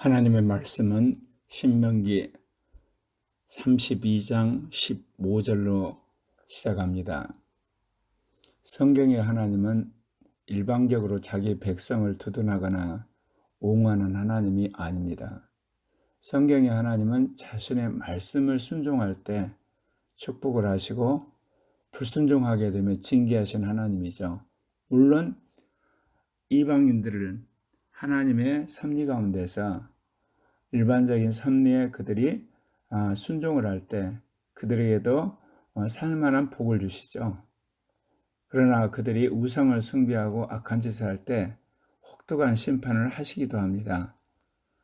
하나님의 말씀은 신명기 32장 15절로 시작합니다. 성경의 하나님은 일방적으로 자기 백성을 두둔하거나 옹호하는 하나님이 아닙니다. 성경의 하나님은 자신의 말씀을 순종할 때 축복을 하시고 불순종하게 되면 징계하신 하나님이죠. 물론 이방인들은 하나님의 섭리 가운데서 일반적인 섭리에 그들이 아, 순종을 할 때 그들에게도 어, 살만한 복을 주시죠. 그러나 그들이 우상을 숭배하고 악한 짓을 할 때 혹독한 심판을 하시기도 합니다.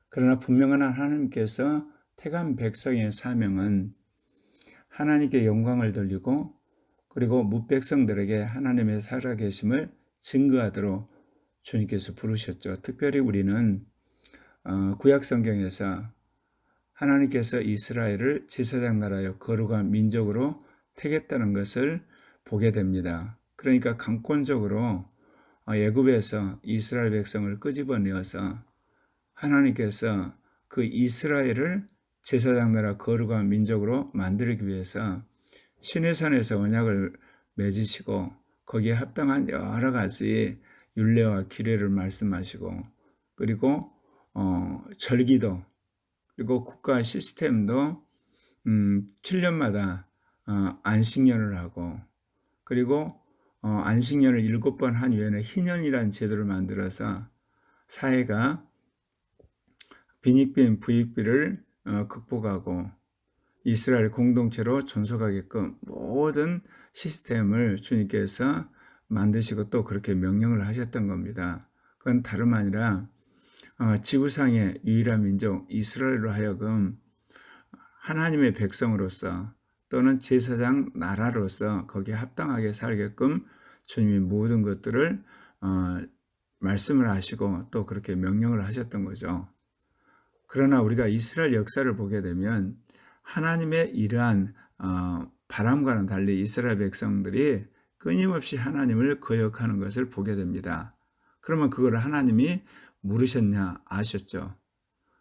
그러나 분명한 하나님께서 태간 백성의 사명은 하나님께 영광을 돌리고 그리고 무백성들에게 하나님의 살아계심을 증거하도록 주님께서 부르셨죠. 특별히 우리는 어, 구약 성경에서 하나님께서 이스라엘을 제사장 나라여 거룩한 민족으로 택했다는 것을 보게 됩니다. 그러니까 강권적으로 어, 예굽에서 이스라엘 백성을 끄집어내어서 하나님께서 그 이스라엘을 제사장 나라 거룩한 민족으로 만들기 위해서 신의 산에서 언약을 맺으시고 거기에 합당한 여러 가지 율례와 기례를 말씀하시고 그리고 어, 절기도 그리고 국가 시스템도 음, 7년마다 어, 안식년을 하고 그리고 어, 안식년을 일곱 번한 후에는 희년이라는 제도를 만들어서 사회가 빈익빈 부익비를 어, 극복하고 이스라엘 공동체로 존속하게끔 모든 시스템을 주님께서 만드시고 또 그렇게 명령을 하셨던 겁니다. 그건 다름 아니라 어, 지구상의 유일한 민족 이스라엘로 하여금 하나님의 백성으로서 또는 제사장 나라로서 거기에 합당하게 살게끔 주님이 모든 것들을 어, 말씀을 하시고 또 그렇게 명령을 하셨던 거죠. 그러나 우리가 이스라엘 역사를 보게 되면 하나님의 이러한 어, 바람과는 달리 이스라엘 백성들이 끊임없이 하나님을 거역하는 것을 보게 됩니다. 그러면 그걸 하나님이 물으셨냐 아셨죠.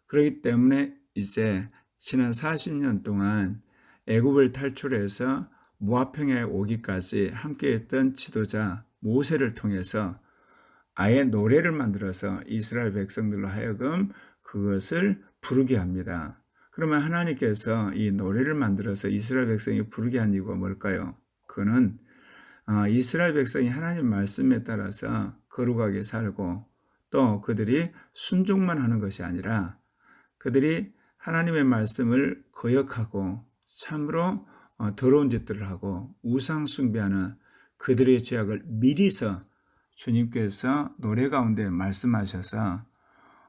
그렇기 때문에 이제 지난 40년 동안 애굽을 탈출해서 모압평에 오기까지 함께했던 지도자 모세를 통해서 아예 노래를 만들어서 이스라엘 백성들로 하여금 그것을 부르게 합니다. 그러면 하나님께서 이 노래를 만들어서 이스라엘 백성이 부르게 한 이유가 뭘까요? 그거는 어, 이스라엘 백성이 하나님 말씀에 따라서 거룩하게 살고 또 그들이 순종만 하는 것이 아니라 그들이 하나님의 말씀을 거역하고 참으로 어, 더러운 짓들을 하고 우상 숭배하는 그들의 죄악을 미리서 주님께서 노래 가운데 말씀하셔서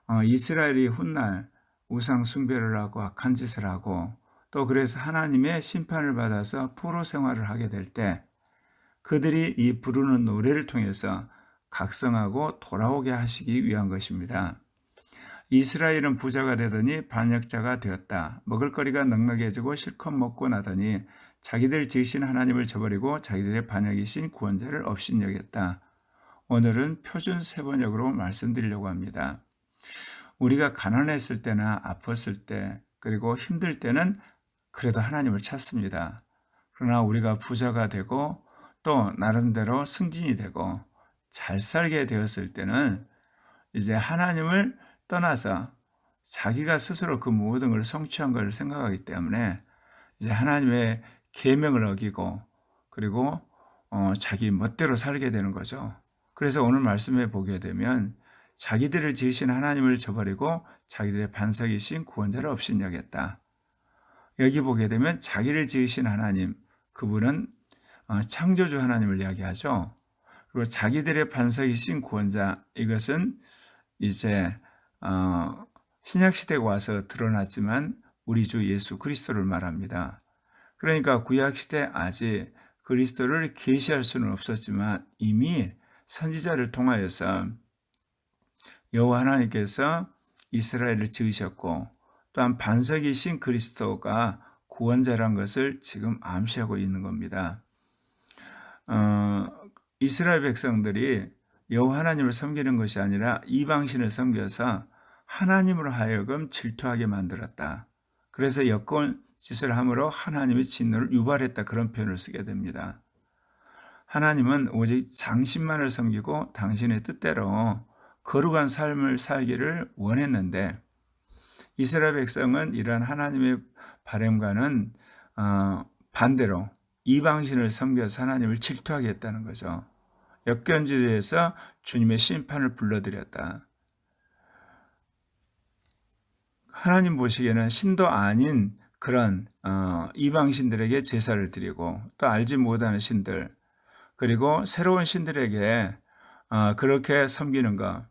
어, 이스라엘이 훗날 우상 숭배를 하고 악한 짓을 하고 또 그래서 하나님의 심판을 받아서 포로 생활을 하게 될 때 그들이 이 부르는 노래를 통해서 각성하고 돌아오게 하시기 위한 것입니다. 이스라엘은 부자가 되더니 반역자가 되었다. 먹을거리가 넉넉해지고 실컷 먹고 나더니 자기들 지으신 하나님을 저버리고 자기들의 반역이신 구원자를 업신여겼다. 오늘은 표준 세번역으로 말씀드리려고 합니다. 우리가 가난했을 때나 아팠을 때 그리고 힘들 때는 그래도 하나님을 찾습니다. 그러나 우리가 부자가 되고 또 나름대로 승진이 되고 잘 살게 되었을 때는 이제 하나님을 떠나서 자기가 스스로 그 모든 걸 성취한 걸 생각하기 때문에 이제 하나님의 계명을 어기고 그리고 어, 자기 멋대로 살게 되는 거죠. 그래서 오늘 말씀에 보게 되면 자기들을 지으신 하나님을 저버리고 자기들의 반석이신 구원자를 없신여겼다. 여기 보게 되면 자기를 지으신 하나님, 그분은 어, 창조주 하나님을 이야기하죠. 그리고 자기들의 반석이신 구원자 이것은 이제 어, 신약 시대에 와서 드러났지만 우리 주 예수 그리스도를 말합니다. 그러니까 구약 시대 아직 그리스도를 계시할 수는 없었지만 이미 선지자를 통하여서 여호와 하나님께서 이스라엘을 지으셨고 또한 반석이신 그리스도가 구원자란 것을 지금 암시하고 있는 겁니다. 어, 이스라엘 백성들이 여호와 하나님을 섬기는 것이 아니라 이방신을 섬겨서 하나님으로 하여금 질투하게 만들었다. 그래서 여건 짓을 함으로 하나님의 진노를 유발했다. 그런 표현을 쓰게 됩니다. 하나님은 오직 장신만을 섬기고 당신의 뜻대로 거룩한 삶을 살기를 원했는데 이스라엘 백성은 이러한 하나님의 바램과는 어, 반대로 이방신을 섬겨서 하나님을 질투하게 했다는 거죠. 역견지에서 주님의 심판을 불러들였다. 하나님 보시기에는 신도 아닌 그런 어, 이방신들에게 제사를 드리고 또 알지 못하는 신들 그리고 새로운 신들에게 어, 그렇게 섬기는 것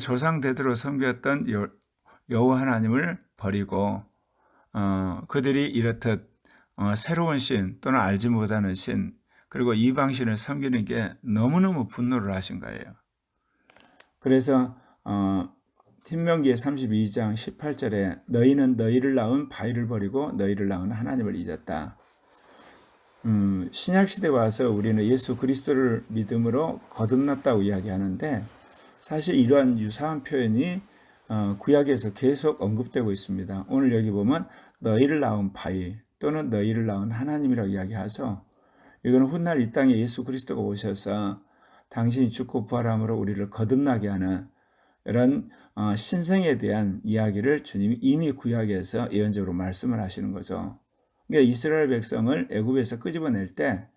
조상 대대로 섬겼던 여호와 하나님을 버리고 어, 그들이 이렇듯 어, 새로운 신 또는 알지 못하는 신 그리고 이방신을 섬기는 게 너무너무 분노를 하신 거예요. 그래서 어, 신명기 32장 18절에 너희는 너희를 낳은 바위를 버리고 너희를 낳은 하나님을 잊었다. 음, 신약 시대 와서 우리는 예수 그리스도를 믿음으로 거듭났다고 이야기하는데 사실 이러한 유사한 표현이 어, 구약에서 계속 언급되고 있습니다. 오늘 여기 보면 너희를 낳은 바위 또는 너희를 낳은 하나님이라고 이야기하죠. 이거는 훗날 이 땅에 예수 그리스도가 오셔서 당신이 죽고 부활함으로 우리를 거듭나게 하는 이런 어, 신성에 대한 이야기를 주님이 이미 구약에서 예언적으로 말씀을 하시는 거죠. 그러니까 이스라엘 백성을 애굽에서 끄집어낼 때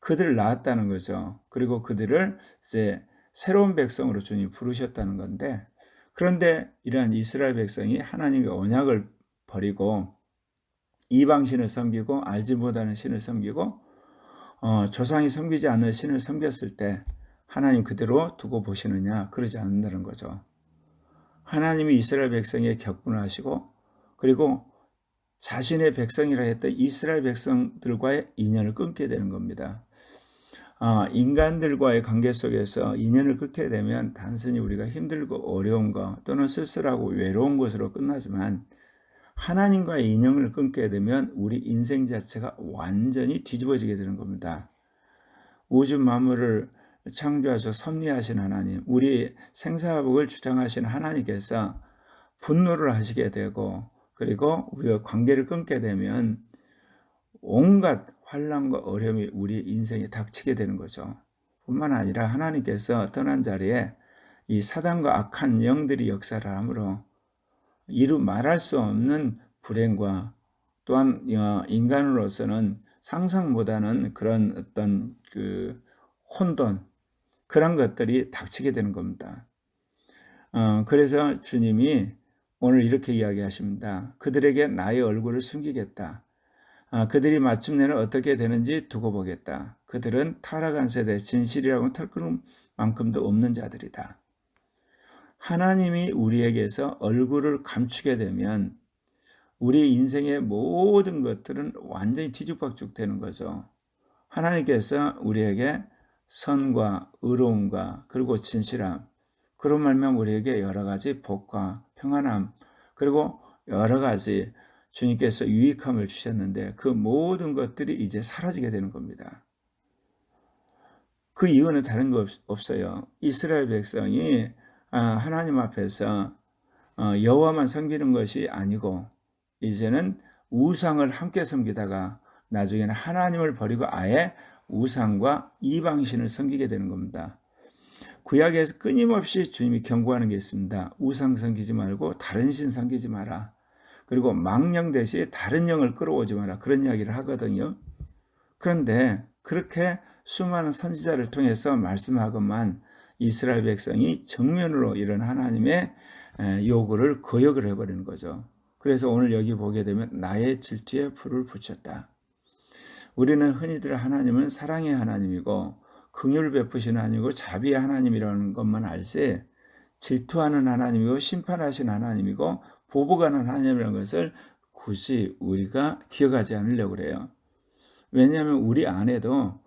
그들을 낳았다는 거죠. 그리고 그들을 이제 새로운 백성으로 주님이 부르셨다는 건데 그런데 이러한 이스라엘 백성이 하나님의 언약을 버리고 이방신을 섬기고 알지 못하는 신을 섬기고 어, 조상이 섬기지 않는 신을 섬겼을 때 하나님 그대로 두고 보시느냐 그러지 않는다는 거죠. 하나님이 이스라엘 백성에 격분하시고 그리고 자신의 백성이라 했던 이스라엘 백성들과의 인연을 끊게 되는 겁니다. 아, 인간들과의 관계 속에서 인연을 끊게 되면 단순히 우리가 힘들고 어려운 것 또는 쓸쓸하고 외로운 것으로 끝나지만 하나님과의 인연을 끊게 되면 우리 인생 자체가 완전히 뒤집어지게 되는 겁니다. 우주 만물을 창조하셔 섭리하신 하나님, 우리 생사복을 주장하신 하나님께서 분노를 하시게 되고 그리고 우리가 관계를 끊게 되면 온갖 환란과 어려움이 우리 인생에 닥치게 되는 거죠. 뿐만 아니라 하나님께서 떠난 자리에 이 사단과 악한 영들이 역사를 하므로 이루 말할 수 없는 불행과 또한 어, 인간으로서는 상상 못하는 그런 어떤 그 혼돈 그런 것들이 닥치게 되는 겁니다. 어, 그래서 주님이 오늘 이렇게 이야기하십니다. 그들에게 나의 얼굴을 숨기겠다. 어, 그들이 마침내는 어떻게 되는지 두고 보겠다. 그들은 타락한 세대 진실이라고는 털끄만큼도 없는 자들이다. 하나님이 우리에게서 얼굴을 감추게 되면 우리 인생의 모든 것들은 완전히 뒤죽박죽 되는 거죠. 하나님께서 우리에게 선과 의로움과 그리고 진실함 그런 말면 우리에게 여러 가지 복과 평안함 그리고 여러 가지 주님께서 유익함을 주셨는데 그 모든 것들이 이제 사라지게 되는 겁니다. 그 이유는 다른 거 없어요. 이스라엘 백성이 아, 하나님 앞에서 어, 여호와만 섬기는 것이 아니고 이제는 우상을 함께 섬기다가 나중에는 하나님을 버리고 아예 우상과 이방신을 섬기게 되는 겁니다. 구약에서 끊임없이 주님이 경고하는 게 있습니다. 우상 섬기지 말고 다른 신 섬기지 마라. 그리고 망령 대신 다른 영을 끌어오지 마라. 그런 이야기를 하거든요. 그런데 그렇게 수많은 선지자를 통해서 말씀하건만 이스라엘 백성이 정면으로 이런 하나님의 요구를 거역을 해버리는 거죠. 그래서 오늘 여기 보게 되면 나의 질투에 불을 붙였다. 우리는 흔히들 하나님은 사랑의 하나님이고 긍휼 베푸시는 하나님이고 자비의 하나님이라는 것만 알지 질투하는 하나님이고 심판하신 하나님이고 보복하는 하나님이라는 것을 굳이 우리가 기억하지 않으려고 그래요. 왜냐하면 우리 안에도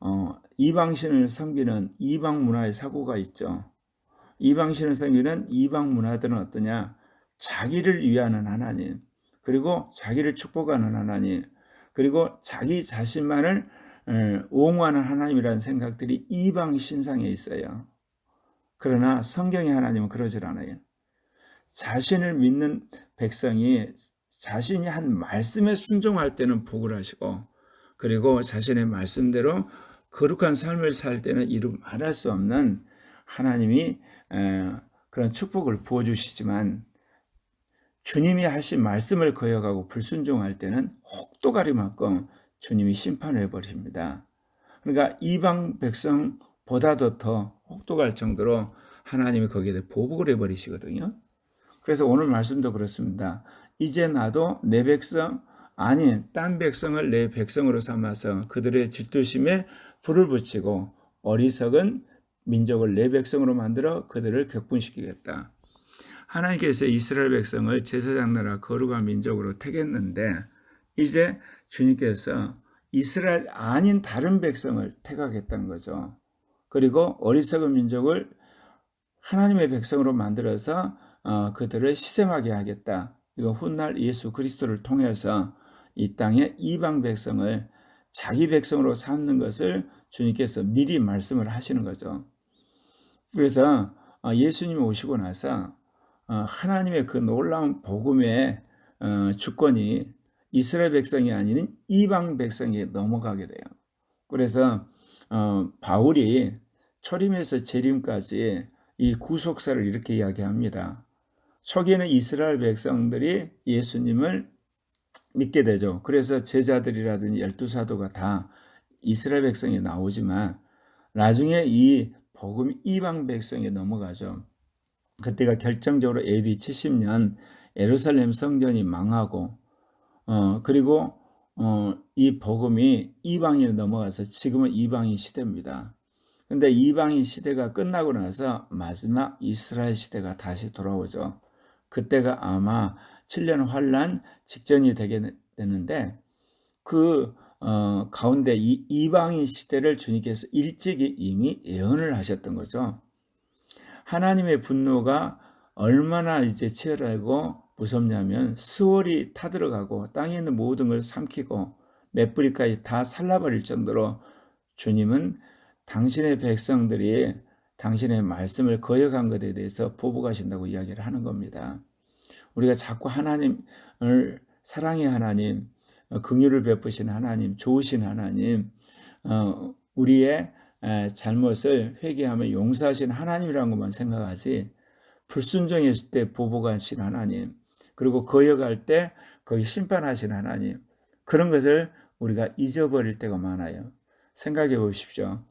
어, 이방신을 섬기는 이방 문화의 사고가 있죠. 이방신을 섬기는 이방 문화들은 어떠냐? 자기를 위하는 하나님, 그리고 자기를 축복하는 하나님, 그리고 자기 자신만을 옹호하는 하나님이라는 생각들이 이방 신상에 있어요. 그러나 성경의 하나님은 그러질 않아요. 자신을 믿는 백성이 자신이 한 말씀에 순종할 때는 복을 하시고 그리고 자신의 말씀대로 거룩한 삶을 살 때는 이루 말할 수 없는 하나님이 그런 축복을 부어주시지만 주님이 하신 말씀을 거역하고 불순종할 때는 혹도가리만큼 주님이 심판을 해버립니다. 그러니까 이방 백성보다도 더 혹독할 정도로 하나님이 거기에 대해 보복을 해버리시거든요. 그래서 오늘 말씀도 그렇습니다. 이제 나도 내 백성 아니 딴 백성을 내 백성으로 삼아서 그들의 질투심에 불을 붙이고 어리석은 민족을 내 백성으로 만들어 그들을 격분시키겠다. 하나님께서 이스라엘 백성을 제사장 나라 거룩한 민족으로 택했는데 이제 주님께서 이스라엘 아닌 다른 백성을 택하겠다는 거죠. 그리고 어리석은 민족을 하나님의 백성으로 만들어서 어, 그들을 시샘하게 하겠다. 이거 훗날 예수 그리스도를 통해서 이 땅의 이방 백성을 자기 백성으로 삼는 것을 주님께서 미리 말씀을 하시는 거죠. 그래서 어, 예수님이 오시고 나서 어, 하나님의 그 놀라운 복음의 어, 주권이 이스라엘 백성이 아닌 이방 백성에 넘어가게 돼요. 그래서 바울이 초림에서 재림까지 이 구속사를 이렇게 이야기합니다. 초기에는 이스라엘 백성들이 예수님을 믿게 되죠. 그래서 제자들이라든지 열두 사도가 다 이스라엘 백성이 나오지만 나중에 이 복음 이방 백성에 넘어가죠. 그때가 결정적으로 AD 70년 예루살렘 성전이 망하고 어 그리고 어 이 복음이 이방에 넘어가서 지금은 이방인 시대입니다. 근데 이방인 시대가 끝나고 나서 마지막 이스라엘 시대가 다시 돌아오죠. 그때가 아마 7년 환란 직전이 되게 되는데 그 어, 가운데 이 이방인 시대를 주님께서 일찍이 이미 예언을 하셨던 거죠. 하나님의 분노가 얼마나 이제 치열하고 무섭냐면 수월이 타들어가고 땅에 있는 모든 걸 삼키고 몇 뿌리까지 다 살라버릴 정도로 주님은 당신의 백성들이 당신의 말씀을 거역한 것에 대해서 보복하신다고 이야기를 하는 겁니다. 우리가 자꾸 하나님을 사랑의 하나님, 어, 긍휼을 베푸신 하나님, 좋으신 하나님, 어, 우리의 잘못을 회개하며 용서하신 하나님이라는 것만 생각하지 불순종했을 때 보복하신 하나님, 그리고 거역할 때 거기 심판하신 하나님, 그런 것을 우리가 잊어버릴 때가 많아요. 생각해 보십시오.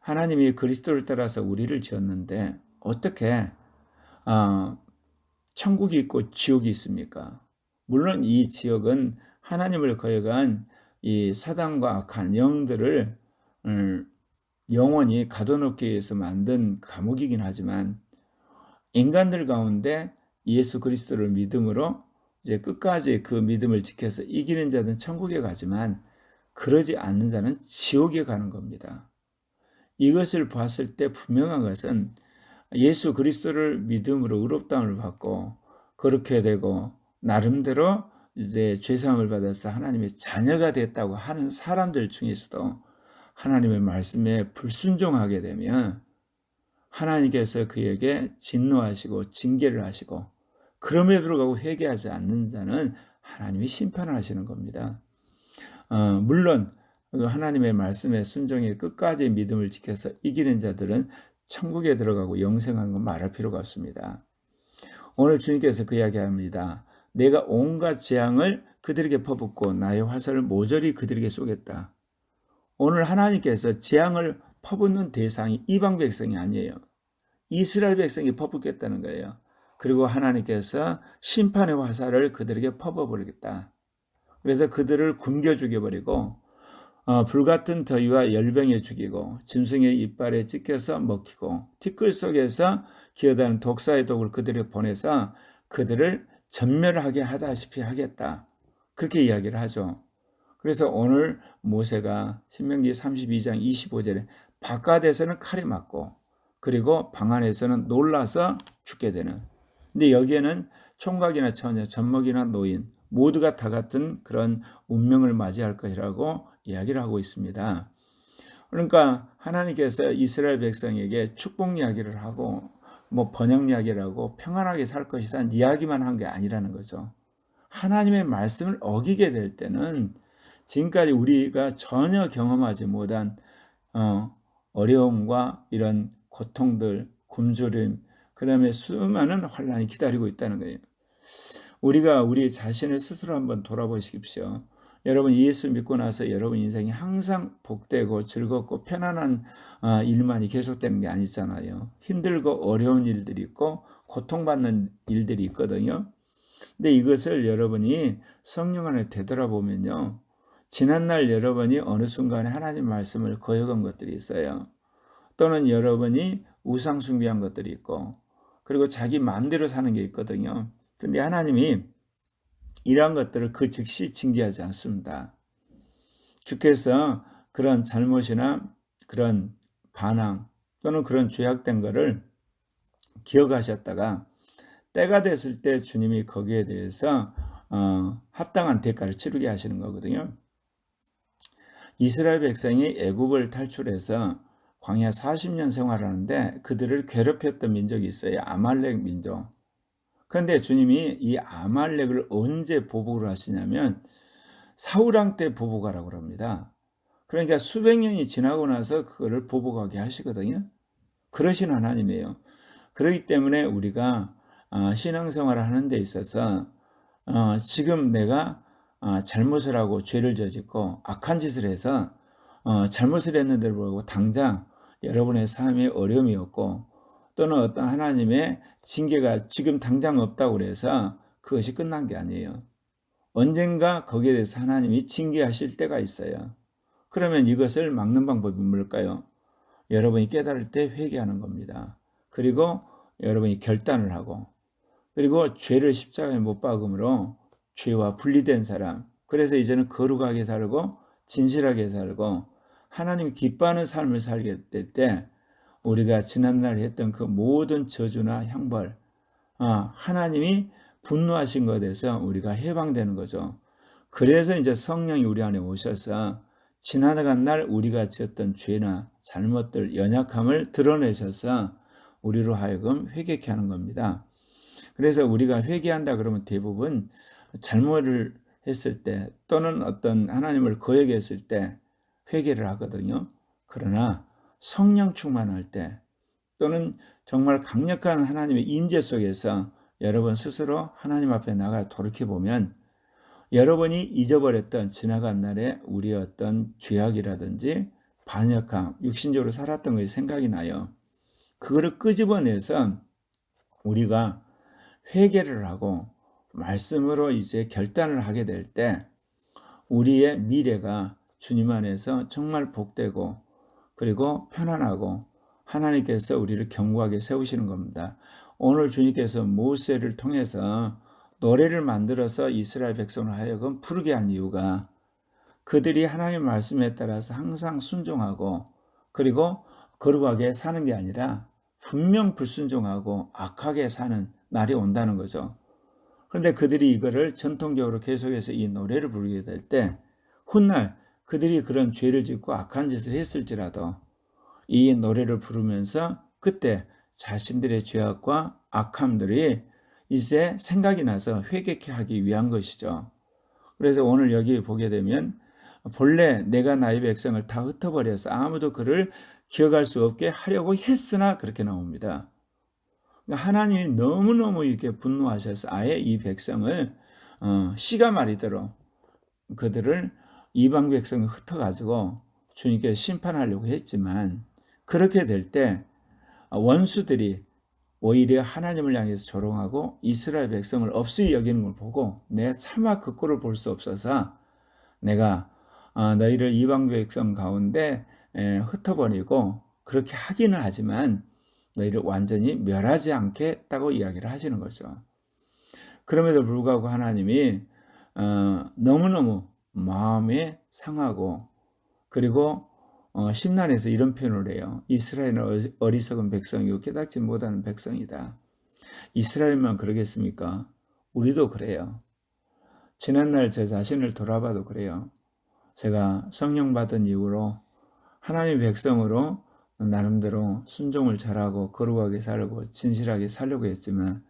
하나님이 그리스도를 따라서 우리를 지었는데 어떻게 어, 천국이 있고 지옥이 있습니까? 물론 이 지역은 하나님을 거역한 이 사단과 악한 영들을 음, 영원히 가둬놓기 위해서 만든 감옥이긴 하지만 인간들 가운데 예수 그리스도를 믿음으로 이제 끝까지 그 믿음을 지켜서 이기는 자는 천국에 가지만 그러지 않는 자는 지옥에 가는 겁니다. 이것을 봤을 때 분명한 것은 예수 그리스도를 믿음으로 의롭다함을 받고 그렇게 되고 나름대로 이제 죄사함을 받아서 하나님의 자녀가 됐다고 하는 사람들 중에서도 하나님의 말씀에 불순종하게 되면 하나님께서 그에게 진노하시고 징계를 하시고 그럼에도 불구하고 회개하지 않는 자는 하나님이 심판을 하시는 겁니다. 어, 물론 그 하나님의 말씀에 순종해 끝까지 믿음을 지켜서 이기는 자들은 천국에 들어가고 영생한 건 말할 필요가 없습니다. 오늘 주님께서 그 이야기합니다. 내가 온갖 재앙을 그들에게 퍼붓고 나의 화살을 모조리 그들에게 쏘겠다. 오늘 하나님께서 재앙을 퍼붓는 대상이 이방 백성이 아니에요. 이스라엘 백성이 퍼붓겠다는 거예요. 그리고 하나님께서 심판의 화살을 그들에게 퍼버버리겠다. 그래서 그들을 굶겨 죽여버리고 어, 불같은 더위와 열병에 죽이고 짐승의 이빨에 찢겨서 먹히고 티끌 속에서 기어다는 독사의 독을 그들에 보내서 그들을 전멸하게 하다시피 하겠다. 그렇게 이야기를 하죠. 그래서 오늘 모세가 신명기 32장 25절에 바깥에서는 칼이 맞고 그리고 방 안에서는 놀라서 죽게 되는. 근데 여기에는 총각이나 처녀, 젖먹이나 노인 모두가 다 같은 그런 운명을 맞이할 것이라고 이야기를 하고 있습니다. 그러니까 하나님께서 이스라엘 백성에게 축복 이야기를 하고 뭐 번영약이라고 평안하게 살 것이란 이야기만 한 게 아니라는 거죠. 하나님의 말씀을 어기게 될 때는 지금까지 우리가 전혀 경험하지 못한 어, 어려움과 이런 고통들, 굶주림, 그 다음에 수많은 환란이 기다리고 있다는 거예요. 우리가 우리 자신을 스스로 한번 돌아보십시오. 여러분 예수 믿고 나서 여러분 인생이 항상 복되고 즐겁고 편안한 아, 일만이 계속되는 게 아니잖아요. 힘들고 어려운 일들이 있고 고통받는 일들이 있거든요. 근데 이것을 여러분이 성령 안에 되돌아보면요. 지난날 여러분이 어느 순간에 하나님 말씀을 거역한 것들이 있어요. 또는 여러분이 우상 숭배한 것들이 있고 그리고 자기 마음대로 사는 게 있거든요. 근데 하나님이 이러한 것들을 그 즉시 징계하지 않습니다. 주께서 그런 잘못이나 그런 반항 또는 그런 죄악된 것을 기억하셨다가 때가 됐을 때 주님이 거기에 대해서 어, 합당한 대가를 치르게 하시는 거거든요. 이스라엘 백성이 애굽을 탈출해서 광야 40년 생활하는데 그들을 괴롭혔던 민족이 있어요. 아말렉 민족. 그런데 주님이 이 아말렉을 언제 보복을 하시냐면 사우랑 때 보복하라고 합니다. 그러니까 수백 년이 지나고 나서 그거를 보복하게 하시거든요. 그러신 하나님이에요. 그렇기 때문에 우리가 어, 신앙생활을 하는 데 있어서 어, 지금 내가 어, 잘못을 하고 죄를 저짓고 악한 짓을 해서 잘못을 했는데도 불구하고 당장 여러분의 삶에 어려움이 없고 또는 어떤 하나님의 징계가 지금 당장 없다고 그래서 그것이 끝난 게 아니에요. 언젠가 거기에 대해서 하나님이 징계하실 때가 있어요. 그러면 이것을 막는 방법이 뭘까요? 여러분이 깨달을 때 회개하는 겁니다. 그리고 여러분이 결단을 하고 그리고 죄를 십자가에 못 박음으로 죄와 분리된 사람 그래서 이제는 거룩하게 살고 진실하게 살고 하나님 기뻐하는 삶을 살게 될 때 우리가 지난날 했던 그 모든 저주나 형벌, 아, 하나님이 분노하신 것에 대해서 우리가 해방되는 거죠. 그래서 이제 성령이 우리 안에 오셔서 지나간 날 우리가 지었던 죄나 잘못들, 연약함을 드러내셔서 우리로 하여금 회개케 하는 겁니다. 그래서 우리가 회개한다 그러면 대부분 잘못을 했을 때 또는 어떤 하나님을 거역했을 때 회개를 하거든요. 그러나 성령 충만할 때 또는 정말 강력한 하나님의 임재 속에서 여러분 스스로 하나님 앞에 나가 돌이켜 보면 여러분이 잊어버렸던 지나간 날에 우리의 어떤 죄악이라든지 반역함, 육신적으로 살았던 것이 생각이 나요. 그거를 끄집어내서 우리가 회개를 하고 말씀으로 이제 결단을 하게 될 때 우리의 미래가 주님 안에서 정말 복되고 그리고 편안하고 하나님께서 우리를 견고하게 세우시는 겁니다. 오늘 주님께서 모세를 통해서 노래를 만들어서 이스라엘 백성을 하여금 부르게 한 이유가 그들이 하나님 말씀에 따라서 항상 순종하고 그리고 거룩하게 사는 게 아니라 분명 불순종하고 악하게 사는 날이 온다는 거죠. 그런데 그들이 이거를 전통적으로 계속해서 이 노래를 부르게 될 때 훗날 그들이 그런 죄를 짓고 악한 짓을 했을지라도 이 노래를 부르면서 그때 자신들의 죄악과 악함들이 이제 생각이 나서 회개케 하기 위한 것이죠. 그래서 오늘 여기 보게 되면 본래 내가 나의 백성을 다 흩어버려서 아무도 그를 기억할 수 없게 하려고 했으나 그렇게 나옵니다. 그러니까 하나님이 너무너무 이렇게 분노하셔서 아예 이 백성을 어, 씨가 마리대로 그들을 이방 백성을 흩어가지고 주님께 심판하려고 했지만 그렇게 될 때 원수들이 오히려 하나님을 향해서 조롱하고 이스라엘 백성을 없이 여기는 걸 보고 내가 차마 그 꼴을 볼 수 없어서 내가 어, 너희를 이방 백성 가운데 흩어버리고 그렇게 하기는 하지만 너희를 완전히 멸하지 않겠다고 이야기를 하시는 거죠. 그럼에도 불구하고 하나님이 어, 너무너무 마음에 상하고 그리고 어, 심란해서 이런 표현을 해요. 이스라엘은 어리석은 백성이고 깨닫지 못하는 백성이다. 이스라엘만 그러겠습니까? 우리도 그래요. 지난날 제 자신을 돌아봐도 그래요. 제가 성령 받은 이후로 하나님 백성으로 나름대로 순종을 잘하고 거룩하게 살고 진실하게 살려고 했지만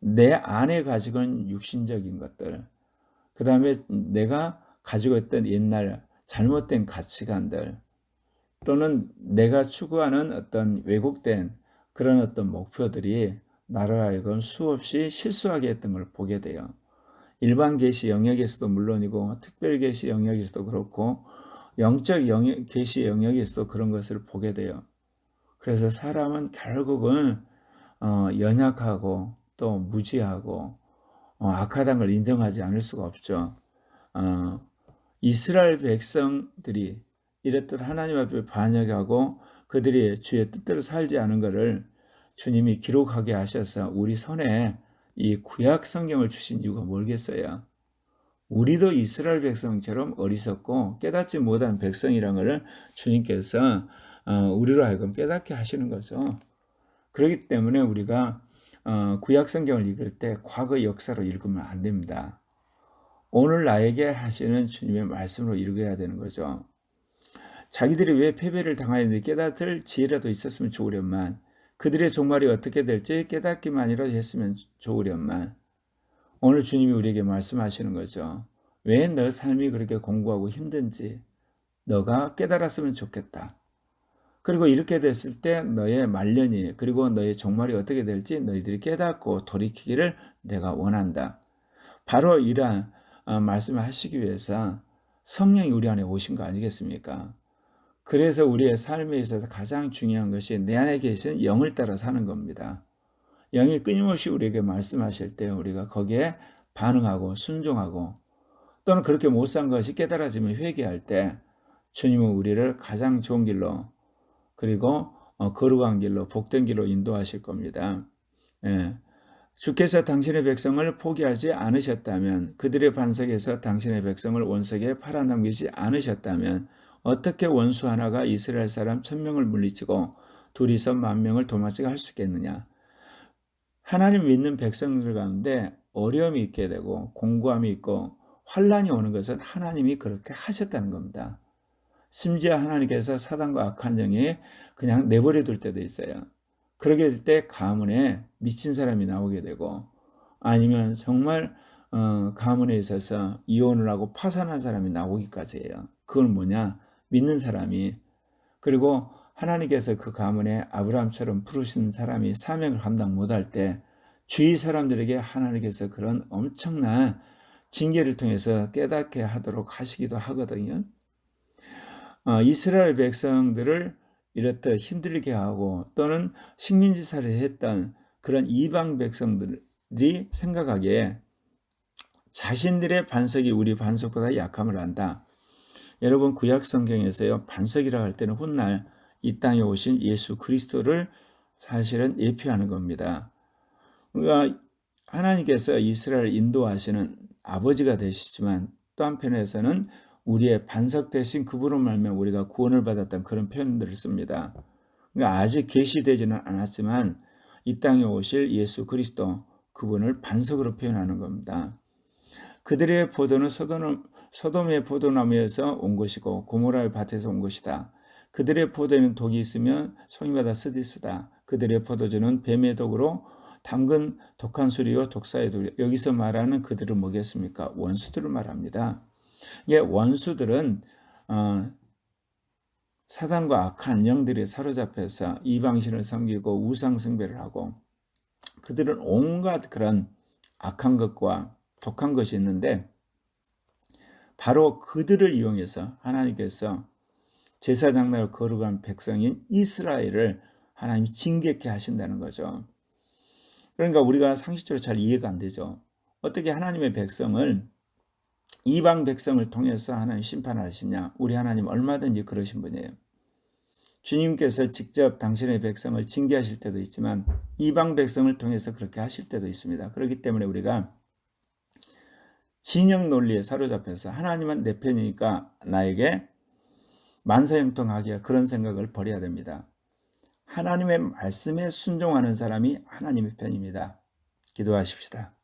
내 안에 가지고 있는 육신적인 것들 그 다음에 내가 가지고 있던 옛날 잘못된 가치관들 또는 내가 추구하는 어떤 왜곡된 그런 어떤 목표들이 나를 하여금 수없이 실수하게 했던 걸 보게 돼요. 일반 계시 영역에서도 물론이고 특별 계시 영역에서도 그렇고 영적 영역, 계시 영역에서도 그런 것을 보게 돼요. 그래서 사람은 결국은 어, 연약하고 또 무지하고 어, 악하다는 걸 인정하지 않을 수가 없죠. 어, 이스라엘 백성들이 이랬듯 하나님 앞에 반역하고 그들이 주의 뜻대로 살지 않은 것을 주님이 기록하게 하셔서 우리 손에 이 구약 성경을 주신 이유가 뭘겠어요? 우리도 이스라엘 백성처럼 어리석고 깨닫지 못한 백성이란 것을 주님께서 어, 우리로 하여금 깨닫게 하시는 거죠. 그렇기 때문에 우리가 어, 구약 성경을 읽을 때 과거 역사로 읽으면 안 됩니다. 오늘 나에게 하시는 주님의 말씀으로 읽어야 되는 거죠. 자기들이 왜 패배를 당하였는지 깨닫을 지혜라도 있었으면 좋으련만 그들의 종말이 어떻게 될지 깨닫기만이라도 했으면 좋으련만 오늘 주님이 우리에게 말씀하시는 거죠. 왜 너 삶이 그렇게 공부하고 힘든지 너가 깨달았으면 좋겠다. 그리고 이렇게 됐을 때 너의 말년이 그리고 너의 종말이 어떻게 될지 너희들이 깨닫고 돌이키기를 내가 원한다. 바로 이러한 어, 말씀을 하시기 위해서 성령이 우리 안에 오신 거 아니겠습니까? 그래서 우리의 삶에 있어서 가장 중요한 것이 내 안에 계신 영을 따라 사는 겁니다. 영이 끊임없이 우리에게 말씀하실 때 우리가 거기에 반응하고 순종하고 또는 그렇게 못 산 것이 깨달아지면 회개할 때 주님은 우리를 가장 좋은 길로 그리고 어, 거룩한 길로 복된 길로 인도하실 겁니다. 예. 주께서 당신의 백성을 포기하지 않으셨다면 그들의 반석에서 당신의 백성을 원석에 팔아넘기지 않으셨다면 어떻게 원수 하나가 이스라엘 사람 천명을 물리치고 둘이서 만 명을 도마치게 할 수 있겠느냐. 하나님 믿는 백성들 가운데 어려움이 있게 되고 공고함이 있고 환란이 오는 것은 하나님이 그렇게 하셨다는 겁니다. 심지어 하나님께서 사단과 악한 영이 그냥 내버려 둘 때도 있어요. 그러게 될 때 가문에 미친 사람이 나오게 되고 아니면 정말 어, 가문에 있어서 이혼을 하고 파산한 사람이 나오기까지 해요. 그건 뭐냐? 믿는 사람이 그리고 하나님께서 그 가문에 아브라함처럼 부르신 사람이 사명을 감당 못할 때 주위 사람들에게 하나님께서 그런 엄청난 징계를 통해서 깨닫게 하도록 하시기도 하거든요. 어, 이스라엘 백성들을 이렇듯 힘들게 하고 또는 식민지사를 했던 그런 이방 백성들이 생각하기에 자신들의 반석이 우리 반석보다 약함을 안다. 여러분 구약 성경에서요 반석이라 할 때는 훗날 이 땅에 오신 예수 그리스도를 사실은 예표하는 겁니다. 그러니까 하나님께서 이스라엘 인도하시는 아버지가 되시지만 또 한편에서는 우리의 반석 대신 그분을 말면 우리가 구원을 받았던 그런 표현들을 씁니다. 그러니까 아직 계시되지는 않았지만 이 땅에 오실 예수 그리스도 그분을 반석으로 표현하는 겁니다. 그들의 포도는 소돔, 소돔 의 포도나무에서 온 것이고 고모라의 밭에서 온 것이다. 그들의 포도에는 독이 있으면 송이마다 쓰디쓰다. 그들의 포도주는 뱀의 독으로 담근 독한 술이요 독사의 독. 여기서 말하는 그들을 뭐겠습니까? 원수들을 말합니다. 예, 원수들은 어, 사단과 악한 영들이 사로잡혀서 이방신을 섬기고 우상 숭배를 하고 그들은 온갖 그런 악한 것과 독한 것이 있는데 바로 그들을 이용해서 하나님께서 제사장날 거룩한 백성인 이스라엘을 하나님이 징계케 하신다는 거죠. 그러니까 우리가 상식적으로 잘 이해가 안 되죠. 어떻게 하나님의 백성을 이방 백성을 통해서 하나님 심판하시냐? 우리 하나님 얼마든지 그러신 분이에요. 주님께서 직접 당신의 백성을 징계하실 때도 있지만 이방 백성을 통해서 그렇게 하실 때도 있습니다. 그렇기 때문에 우리가 진영 논리에 사로잡혀서 하나님은 내 편이니까 나에게 만사형통하게 그런 생각을 버려야 됩니다. 하나님의 말씀에 순종하는 사람이 하나님의 편입니다. 기도하십시다.